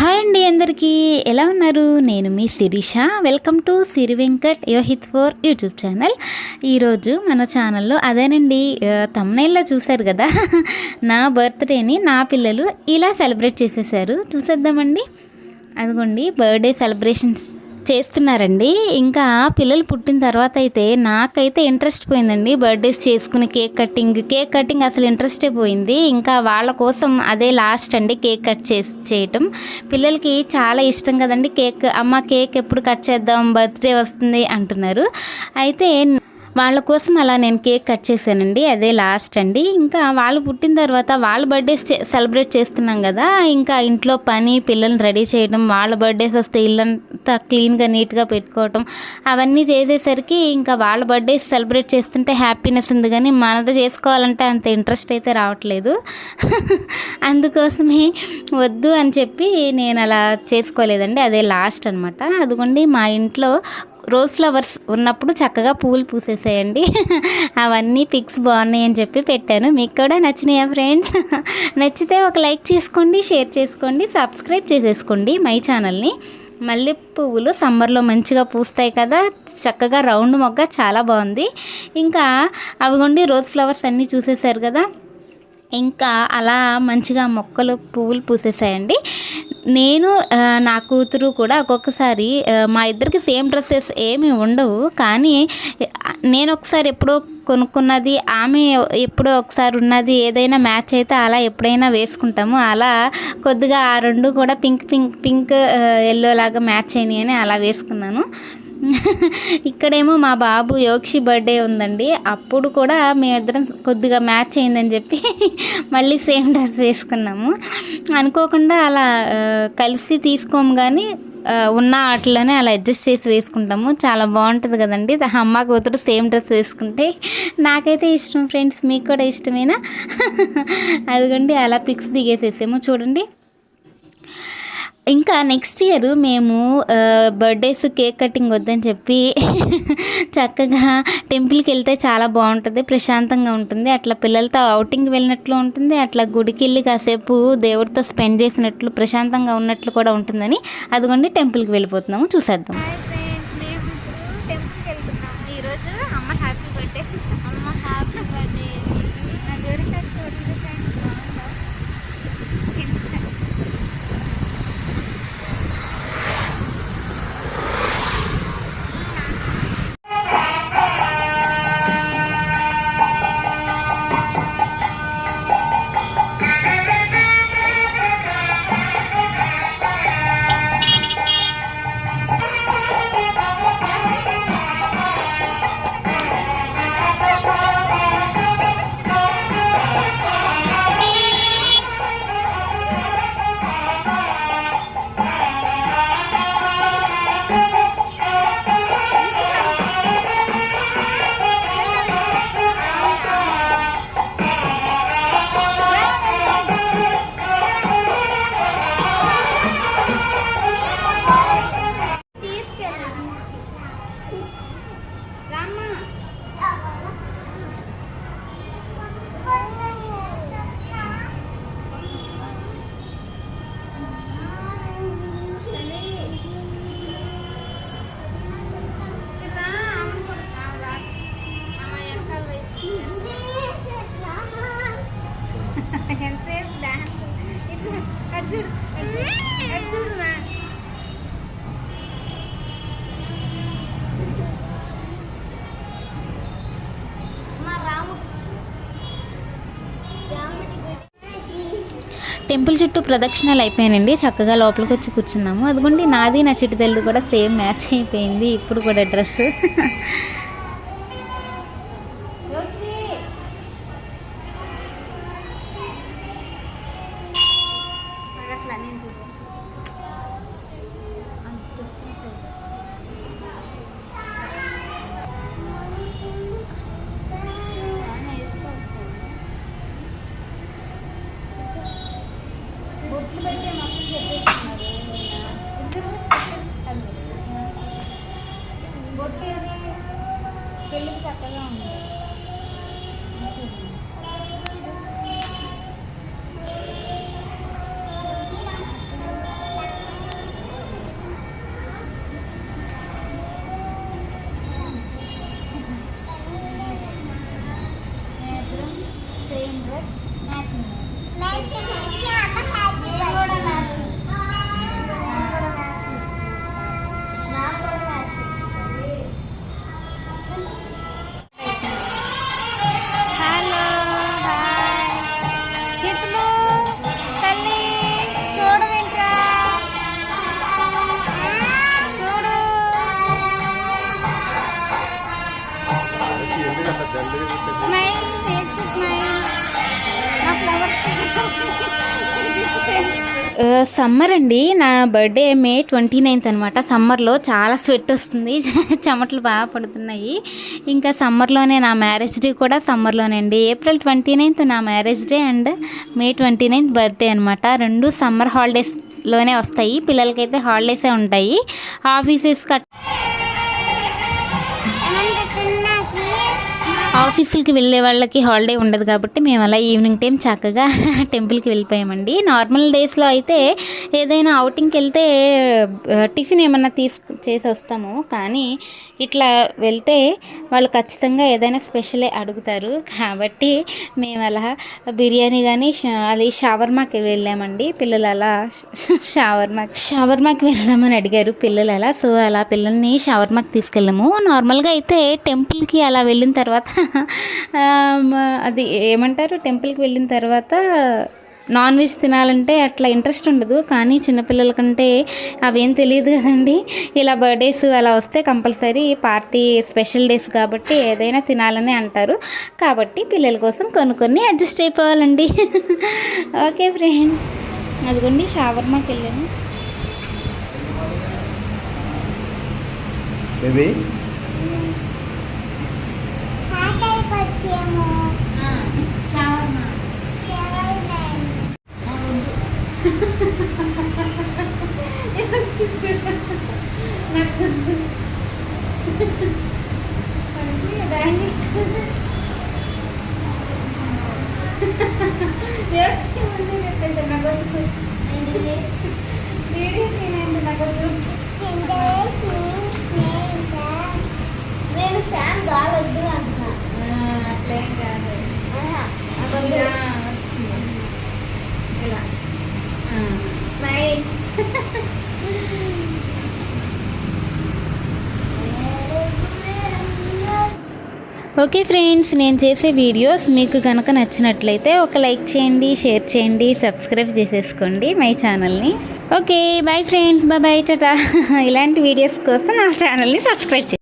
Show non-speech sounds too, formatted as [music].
Hi అండి అందరికీ. ఎలా ఉన్నారు? నేను మీ Sirisha. Welcome to Siri Venkat Yohith four YouTube channel ఈరోజు మన ఛానల్లో అదేనండి తమ్నైల్లో చూశారు కదా. నా బర్త్డేని నా పిల్లలు ఇలా సెలబ్రేట్ చేసేసారు. చూసేద్దామండి. అదిగోండి బర్త్డే సెలబ్రేషన్స్. చేస్తున్నారండి. ఇంకా పిల్లలు పుట్టిన తర్వాత అయితే నాకైతే ఇంట్రెస్ట్ పోయిందండి. బర్త్డేస్ చేసుకుని కేక్ కటింగ్ కేక్ కటింగ్ అసలు ఇంట్రెస్టే పోయింది. ఇంకా వాళ్ళ కోసం అదే లాస్ట్ అండి కేక్ కట్ చేసి చేయటం. పిల్లలకి చాలా ఇష్టం కదండి. కేక్ అమ్మ కేక్ ఎప్పుడు కట్ చేద్దాం? బర్త్డే వస్తుంది అంటున్నారు. అయితే వాళ్ళ కోసం అలా నేను కేక్ కట్ చేశానండి అదే లాస్ట్ అండి. ఇంకా వాళ్ళు పుట్టిన తర్వాత వాళ్ళ బర్త్డేస్ సెలబ్రేట్ చేస్తున్నాం కదా ఇంకా ఇంట్లో పని పిల్లల్ని రెడీ చేయడం వాళ్ళ బర్త్డేస్ వస్తే ఇల్లంతా క్లీన్గా నీట్గా పెట్టుకోవటం అవన్నీ చేసేసరికి ఇంకా వాళ్ళ బర్త్డేస్ సెలబ్రేట్ చేస్తుంటే హ్యాపీనెస్ ఉంది కానీ మనది చేసుకోవాలంటే అంత ఇంట్రెస్ట్ అయితే రావట్లేదు. [laughs] అందుకోసమే వద్దు అని చెప్పి నేను అలా చేసుకోలేదండి అదే లాస్ట్ అనమాట అదిగోండి మా ఇంట్లో రోజ్ ఫ్లవర్స్ ఉన్నప్పుడు చక్కగా పూలు పూసేసేయండి. [laughs] అవన్నీ పిక్స్ బాగున్నాయి అని చెప్పి పెట్టాను. మీకు కూడా నచ్చినాయా ఫ్రెండ్స్ [laughs] నచ్చితే ఒక లైక్ చేసుకోండి షేర్ చేసుకోండి సబ్స్క్రైబ్ చేసేసుకోండి మై ఛానల్ని మల్లె పువ్వులు సమ్మర్లో మంచిగా పూస్తాయి కదా. చక్కగా రౌండ్ మొగ్గ చాలా బాగుంది. ఇంకా అవిగోండి రోజ్ ఫ్లవర్స్ అన్నీ చూసేశారు కదా. ఇంకా అలా మంచిగా మొక్కలు పువ్వులు పూసేసాయండి. నేను నా కూతురు కూడా ఒక్కొక్కసారి మా ఇద్దరికి సేమ్ డ్రెస్సెస్ ఏమి ఉండవు. కానీ నేను ఒకసారి ఎప్పుడో కొనుక్కున్నది ఆమె ఎప్పుడో ఒకసారి ఉన్నది ఏదైనా మ్యాచ్ అయితే అలా ఎప్పుడైనా వేసుకుంటాము. అలా కొద్దిగా ఆ రెండు కూడా పింక్ పింక్ పింక్ ఎల్లో లాగా మ్యాచ్ అయినాయి అని అలా వేసుకున్నాను. ఇక్కడేమో మా బాబు యోక్షి బర్త్డే ఉందండి. అప్పుడు కూడా మేమిద్దరం కొద్దిగా మ్యాచ్ అయిందని చెప్పి మళ్ళీ సేమ్ డ్రెస్ వేసుకున్నాము. అనుకోకుండా అలా కలిసి తీసుకోము కానీ ఉన్న ఆటలోనే అలా అడ్జస్ట్ చేసి వేసుకుంటాము. చాలా బాగుంటుంది కదండి. అమ్మ కూతురు సేమ్ డ్రెస్ వేసుకుంటే నాకైతే ఇష్టం ఫ్రెండ్స్ మీకు కూడా ఇష్టమేనా? అదిగండి అలా పిక్స్ దిగేసేసాము. చూడండి. ఇంకా నెక్స్ట్ ఇయర్ మేము బర్త్డేస్ కేక్ కటింగ్ వద్దని చెప్పి [laughs] చక్కగా టెంపుల్కి వెళ్తే చాలా బాగుంటుంది ప్రశాంతంగా ఉంటుంది. అట్లా పిల్లలతో అవుటింగ్ వెళ్ళినట్లు ఉంటుంది. అట్లా గుడికి వెళ్ళి కాసేపు దేవుడితో స్పెండ్ చేసినట్లు ప్రశాంతంగా ఉన్నట్లు కూడా ఉంటుందని. అదిగోండి టెంపుల్కి వెళ్ళిపోతున్నాము. చూసేద్దాం. టెంపుల్ చుట్టూ ప్రదక్షిణాలు అయిపోయానండి. చక్కగా లోపలికి వచ్చి కూర్చున్నాము. అదిగోండి నాది నా చిట్టుదల్లి కూడా సేమ్ మ్యాచ్ అయిపోయింది. ఇప్పుడు కూడా డ్రెస్. చెల్లికి చక్కగా ఉంది సమ్మర్ అండి. నా బర్త్డే మే ట్వంటీ నైన్త్ అనమాట సమ్మర్లో చాలా స్వెట్ వస్తుంది. [laughs] చెమటలు బాగా పడుతున్నాయి. ఇంకా సమ్మర్లోనే నా మ్యారేజ్ డే కూడా సమ్మర్లోనే అండి. ఏప్రిల్ ట్వంటీ నైన్త్ నా marriage day and May twenty ninth birthday అనమాట రెండు సమ్మర్ హాలిడేస్లోనే వస్తాయి. పిల్లలకైతే హాలిడేసే ఉంటాయి. ఆఫీసెస్ కట్ ఆఫీసులకి వెళ్ళే వాళ్ళకి హాలిడే ఉండదు కాబట్టి మేము అలా ఈవినింగ్ టైం చక్కగా [laughs] టెంపుల్కి వెళ్ళిపోయామండి. నార్మల్ డేస్లో అయితే ఏదైనా అవుటింగ్కి వెళ్తే టిఫిన్ ఏమన్నా తీసుకు చేసి వస్తాము. కానీ ఇట్లా వెళ్తే వాళ్ళు ఖచ్చితంగా ఏదైనా స్పెషలే అడుగుతారు. కాబట్టి మేము అలా బిర్యానీ కానీ అది షవర్మాకి వెళ్ళామండి. పిల్లలు అలా షవర్మా షవర్మాకి వెళ్దామని అడిగారు పిల్లలు అలా. సో అలా పిల్లల్ని షవర్మాకి తీసుకెళ్ళాము. నార్మల్గా అయితే టెంపుల్కి అలా వెళ్ళిన తర్వాత అది ఏమంటారు? టెంపుల్కి వెళ్ళిన తర్వాత నాన్ వెజ్ తినాలంటే అట్లా ఇంట్రెస్ట్ ఉండదు. కానీ చిన్నపిల్లల కంటే అవేం తెలియదు కదండి. ఇలా బర్త్డేస్ అలా వస్తే కంపల్సరీ పార్టీ స్పెషల్ డేస్ కాబట్టి ఏదైనా తినాలని అంటారు. కాబట్టి పిల్లల కోసం కొన్ని కొన్ని అడ్జస్ట్ అయిపోవాలండి. [laughs] Okay friends. అదిగోండి షావర్మాకి వెళ్ళాను. Baby shawarma. నేను ఫ్యాన్ కావద్దు అంటున్నా అట్లేం కాదు ఆహా, ఇలా అబద్ధం. వచ్చింది. ఇలా ఆ, నై ఓకే ఫ్రెండ్స్ నేను చేసే వీడియోస్ మీకు కనుక నచ్చినట్లయితే ఒక లైక్ చేయండి షేర్ చేయండి సబ్స్క్రైబ్ చేసేసుకోండి మై ఛానల్ని. Okay bye friends bye bye Tata. ఇలాంటి వీడియోస్ కోసం నా ఛానల్ని సబ్స్క్రైబ్ చేయండి.